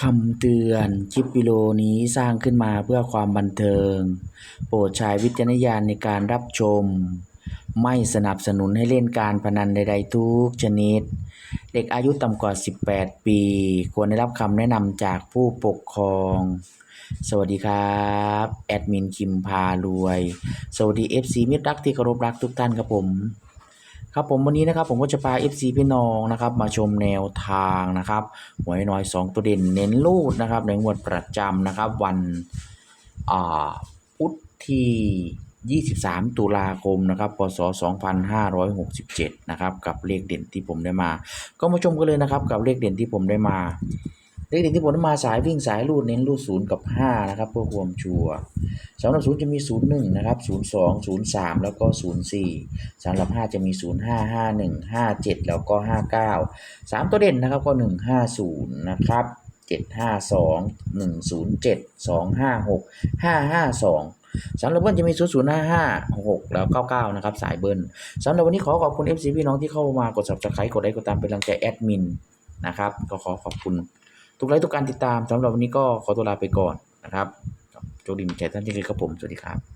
คำเตือนคลิปวิดีโอนี้สร้างขึ้นมาเพื่อความบันเทิง โปรดใช้วิจารณญาณในการรับชม ไม่สนับสนุนให้เล่นการพนันใดๆทุกชนิด เด็กอายุต่ำกว่า 18 ปี ควรได้รับคำแนะนำจากผู้ปกครอง สวัสดีครับ แอดมินคิมพารวย สวัสดี FC มิตรรักที่เคารพรักทุกท่านครับผม ครับผมวันนี้นะครับผมก็จะพา FC พี่น้องนะครับมาชมแนวทางนะครับหวยน้อย 2 ตัวเด่นเน้นรูดนะครับในงวดประจำนะครับวันอ่าพุธที่ 23 ตุลาคมนะครับพศ 2567 นะครับกับเลขเด่นที่ผมได้มา ก็มาชมกันเลยนะครับกับเลขเด่นที่ผมได้มา เลขเด่นที่ผลมาสายวิ่งสายลูดเน้นลูดศูนย์กับห้านะครับเพื่อความชัวร์สำหรับศูนย์จะมีศูนย์หนึ่งนะครับศูนย์สองศูนย์สามแล้วก็ศูนย์สี่สำหรับห้าจะมีศูนย์ห้าห้าหนึ่งห้าเจ็ดแล้วก็ห้าเก้าสามตัวเด่นนะครับก็หนึ่งห้าศูนย์นะครับเจ็ดห้าสองหนึ่งศูนย์เจ็ดสองห้าหกห้าห้าสองสำหรับเบิลจะมีห้าหกแล้วเก้าเก้านะครับ สายเบิ้ลสำหรับวันนี้ขอขอบคุณ FC พี่น้องที่เข้ามากด subscribe กดไลค์กดตามเป็นกำลังใจแอดมินนะครับ ก็ขอขอบคุณ ทุกไลค์ทุกการติดตามสำหรับวันนี้ก็ขอตัวลาไปก่อนนะครับโชคดีมีชัยท่านที่เคยครับผม สวัสดีครับ